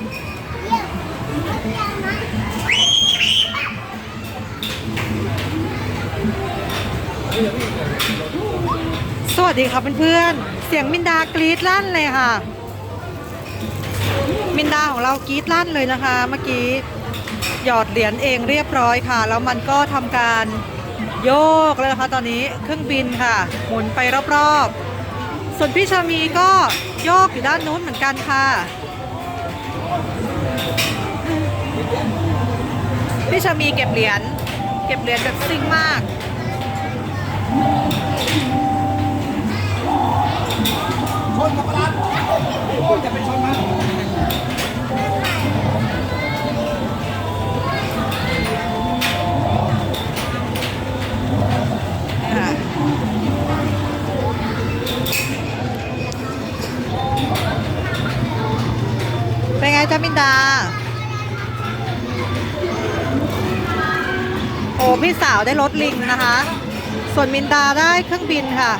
สวัสดีครับเพื่อนๆ เสียงมินดากรี๊ดลั่นเลยค่ะ มินดาของเรากรี๊ดลั่นเลยนะคะ เมื่อกี้หยอดเหรียญเองเรียบร้อยค่ะ แล้วมันก็ทำการโยกแล้วนะคะตอนนี้เครื่องบินค่ะ หมุนไปรอบๆ ส่วนพี่ชามีก็โยกอยู่ด้านนู้นเหมือนกันค่ะ พี่ชามีเก็บเหรียญ เก็บเหรียญแบบซิ่งมาก ชนกับประหลาดโอ้ยจะไปชนมั ดา โอ้พี่สาวได้รถลิงนะคะ ส่วนมินดาได้เครื่องบินค่ะ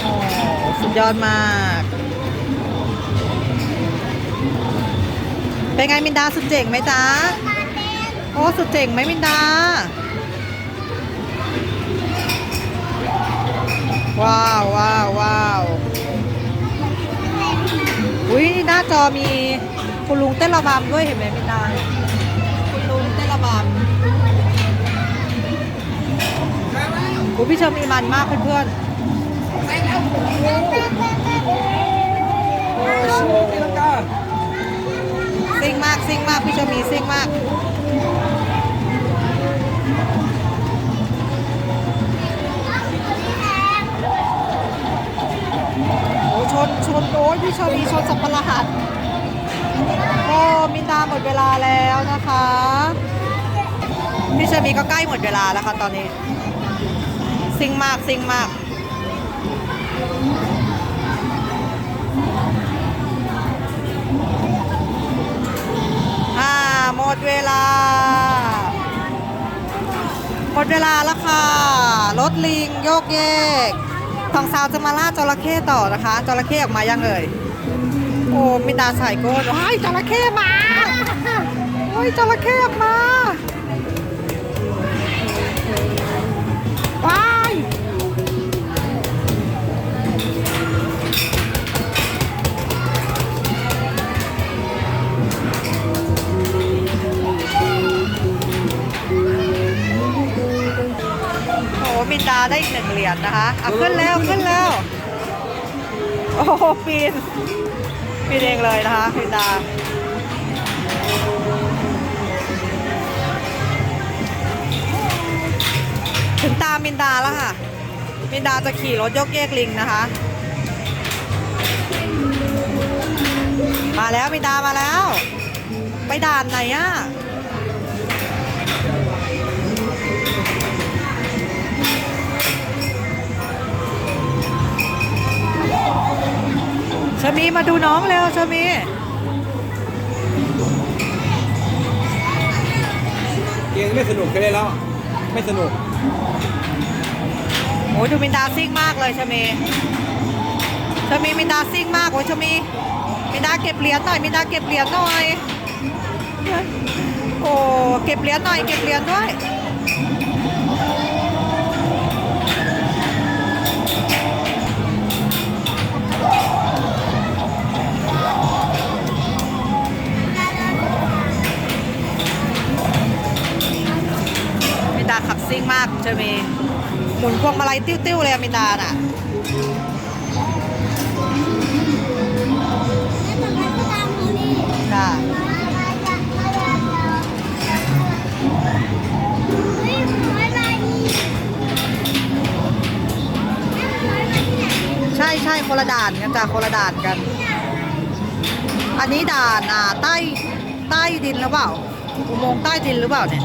โอ้สุดยอดมาก เป็นไงมินดาสุดเจ๋งไหมจ๊ะ โอ้สุดเจ๋งไหมมินดา ว้า จอมีคุณลุงเต้นระบำด้วยเห็นไหมมินดาคุณลุงเต้นระบำคุณพี่เชอมีมันมากเพื่อนๆซิ่งมากซิ่งมากพี่เชอมีซิ่งมาก ยพี่เชอมีชนสับปะหัสโอ้มินดาหมดเวลาแล้วนะคะพี่เชอมีก็ใกล้หมดเวลาแล้วค่ะตอนนี้ ซิงมากซิงมากอ่าหมดเวลา หมดเวลาแล้วค่ะ รถลิงโยกเยก ทองสาวจะมาล่าจระเข้ต่อนะคะจระเข้ออกมายังเอ่ยโอ้มินดาใส่โก้นว้ายจระเข้มาโอ้ยจระเข้ออกมาว้า รียญนะคะเอาขึ้นแล้วขึ้นแล้ว โอ้โหปีนปีนเองเลยนะคะมินดาถึงตามมินดาแล้วค่ะ มินดาจะขี่รถยกเยกลิงนะคะ มาแล้วมินดามาแล้ว ไปด่านไหนอะชะ มีมาดูน้องเร็วชะมีเกมไม่สนุกกันเลยแล้ว ไม่สนุกโอ้ยดูมินดาซิ่งมากเลยชะมีชะมีมินดาซิ่งมากโอ้ยชะมีมินดาเก็บเหรียญหน่อยมินดาเก็บเหรียญหน่อยโอ้เก็บเหรียญหน่อยเก็บเหรียญด้วย ซิ่งมากเชมีหมุนพวงมาลัยติ้วๆเลยอมินดาน่ะค่ะใช่ใช่คนละด่านกันจ้ะคนละด่านกัน อันนี้ด่านอ่าใต้ใต้ดินหรือเปล่าอุโมงค์ใต้ดินหรือเปล่าเนี่ย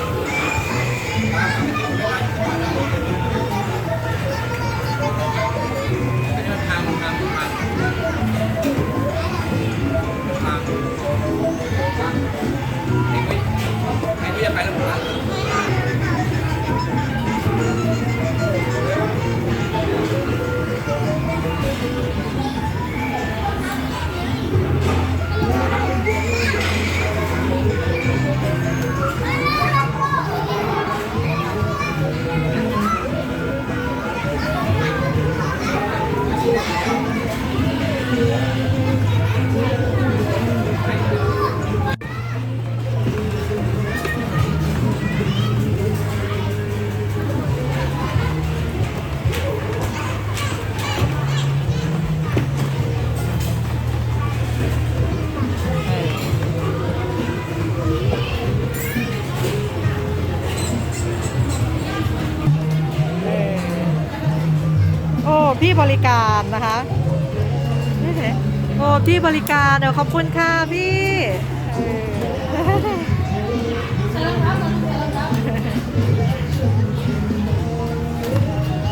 ที่บริการนะคะโอ้ที่บริการเดี๋ยวขอบคุณค่ะพี่เออ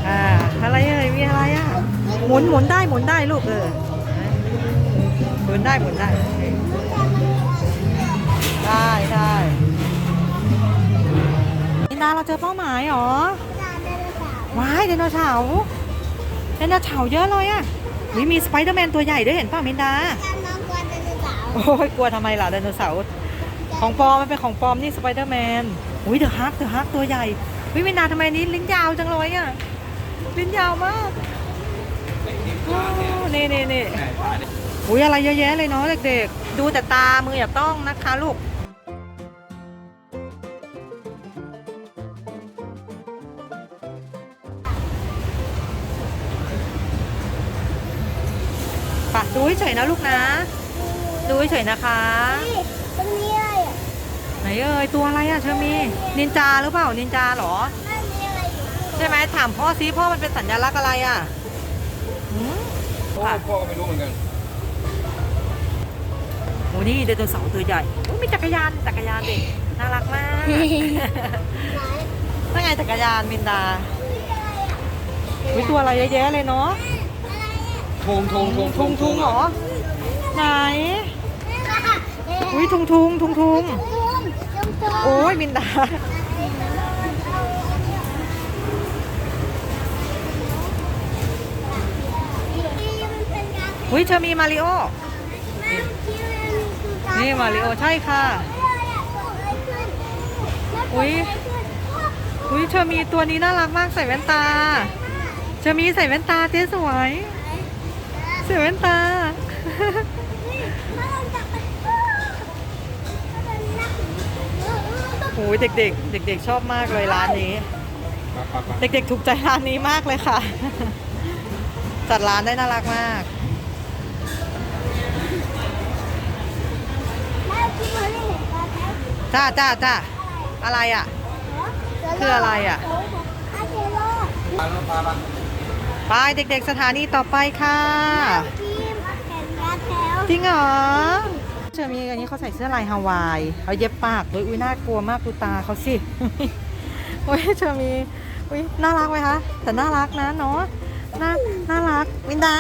อ่าอะไรเอ่ยมีอะไรอะหมุนหมุนได้หมุนได้ลูกเออหมุนได้หมุนได้ได้ได้นินดาเราเจอเป้าหมายเหรอว้ายไดโนเสาร์ ไดโนเสาร์เยอะเลยอะวิมีสไปเดอร์แมนตัวใหญ่ด้วยเห็นเปล่ามินดาโอ้ยกลัวทำไมล่ะไดโนเสาร์ของปลอมมันเป็นของปลอมนี่สไปเดอร์แมนอุ้ยเดอะฮักเดอะฮักตัวใหญ่วิมินดาทำไมนี้ลิ้นยาวจังเลยอะลิ้นยาวมากโอ้นี่นี่นี่อุ้ยอะไรเยอะแยะเลยเนาะเด็กๆดูแต่ตามืออย่าต้องนะคะลูก เฉยๆนะลูกนะ ดูเฉยๆนะคะ ตรงนี้อะไรอะไหนเอ่ยตัวอะไรอะเชอมีนินจาหรือเปล่านินจาเหรอนั่นมีอะไรอยู่ใช่ไหมถามพ่อซิพ่อมันเป็นสัญลักษณ์อะไรอะหืมพ่อพ่อก็ไม่รู้เหมือนกันโอ้นี่ไดโนเสาร์ตัวใหญ่อุ๊ยมีจักรยานจักรยานเด็กน่ารักมากนั่นไงจักรยานมินดาอุ้ยตัวอะไรเยอะแยะเลยเนาะ ทงทงทงทุงทุงเหรอ ไหน อุ้ยทุงทุงทุงทุงโอ้ยมินดาอุ้ยเธอมีมาริโอ นี่มาริโอใช่ค่ะ อุ๊ยอุ้ยเธอมีตัวนี้น่ารักมากใส่แว่นตา เธอมีใส่แว่นตาเจ๊สวย ใส่แว่นตาโอ้ยเด็กๆ เด็ก ๆ ชอบมากเลยร้านนี้ไปไปไปเด็กๆ ถูกใจร้านนี้มากเลยค่ะ จัดร้านได้น่ารักมากจ้าจ้าจ้าอะไรอะ คืออะไรอะอาเจโร่ไปแล้วพา ไปไปเด็กๆสถานีต่อไปค่ะทีมแข่งกาแถวจริงเหรอเชอมีอันนี้เขาใส่เสื้อลายฮาวายเขาเย็บปากด้วยอุ้ยน่ากลัวมากดูตาเขาสิอุ้ยเชอมีอุ้ยน่ารักไหมคะแต่น่ารักนะเนาะน่าน่ารักวินดา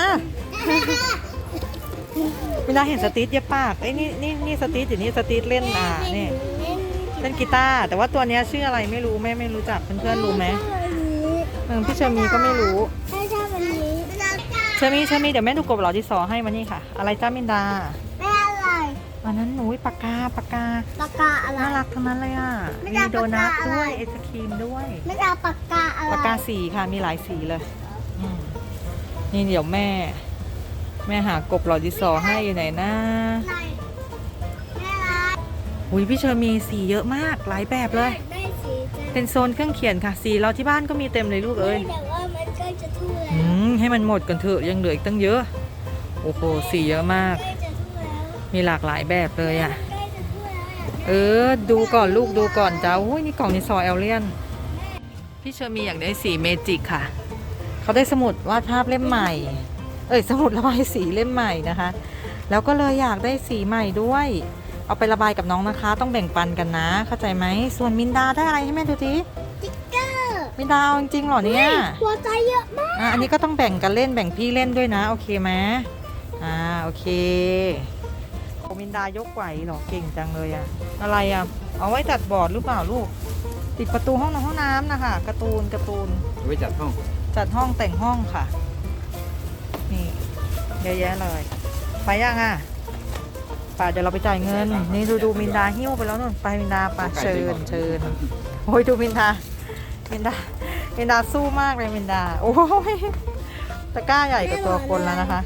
วินดาเห็นสตีทเย็บปากไอ้ยนี่นี่นี่สตีทอยู่นี่สตีทเล่นอ่านี่เล่นกีตาร์แต่ว่าตัวเนี้ยชื่ออะไรไม่รู้แม่ไม่รู้จักเพื่อนๆรู้ไหมเออพี่เชอมีก็ไม่รู้ไม่ชอบอันนี้ เชอมีเชอมีเดี๋ยวแม่ดูกบหลอที่สอให้มานี่ค่ะ อะไรจ้ามินดาไม่อะไรอันนั้นหนูปากกาปากกาปากกาอะไร น่ารักทั้งนั้นเลยอะไม่มีได้โดนัทปากกาอะไร ด้วยไอศครีมด้วยไม่เอาปากกาอะไรปากกาสีค่ะมีหลายสีเลยอืมนี่เดี๋ยวแม่ แม่หากบหลอดิสอให้อยู่ไหนนะไหนไม่อะไรอุ้ยพี่เชอมีสีเยอะมากหลายแบบเลย ได้สีจะเป็นโซนเครื่องเขียนค่ะ สีเราที่บ้านก็มีเต็มเลยลูกเอ้ยแต่ว่ ให้มันหมดกันเถอะยังเหลืออีกตั้งเยอะ โอ้โหสีเยอะมาก มีหลากหลายแบบเลยอะ เออ ดูก่อนลูกดูก่อนจ้าอุ้ยนี่กล่องในซอยเอลเลียน พี่เชอมีอยากได้สีเมจิกค่ะ เขาได้สมุดวาดภาพเล่มใหม่ เอ้ยสมุดระบายสีเล่มใหม่นะคะ แล้วก็เลยอยากได้สีใหม่ด้วย เอาไประบายกับน้องนะคะ ต้องแบ่งปันกันนะ เข้าใจไหมส่วนมินดาได้อะไรให้แม่ดูที ติ๊กเกอร์มินดาเอาจริงๆเหรอเนี่ยหัวใจเยอะมากอะอันนี้ก็ต้องแบ่งกันเล่นแบ่งพี่เล่นด้วยนะ โอเคไหมอ่าโอเคโอมินดายกไหวเหรอเก่งจังเลยอะอะไรอะเอาไว้จัดบอร์ดหรือเปล่าลูก ติดประตูห้องนอนห้องน้ำนะคะการ์ตูนการ์ตูนไว้จัดห้อง จัดห้องแต่งห้องค่ะ นี่เยอะแยะเลยไปยังอะป่าเดี๋ยวเราไปจ่ายเงิน นี่ดูดูมินดาหิ้วไปแล้วนู่นไปมินดาไปเชิญเชิญโอ้ยดูมินดา มินดามินดาสู้มากเลยมินดา โอ้ยตะกร้าใหญ่กว่าตัวคนแล้วนะคะ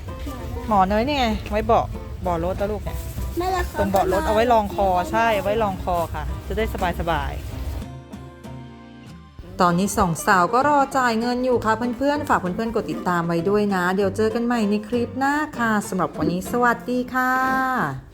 หมอเนยนี่ไงไว้เบาะเบาะรถแล้วลูกเนี่ยแม่ละตรงเบาะรถเอาไว้รองคอใช่เอาไว้รองคอค่ะ จะได้สบายสบายตอนนี้สองสาวก็รอจ่ายเงินอยู่ค่ะเพื่อนๆ ฝากเพื่อนๆ กดติดตามไว้ด้วยนะ เดี๋ยวเจอกันใหม่ในคลิปหน้าค่ะสำหรับวันนี้สวัสดีค่ะ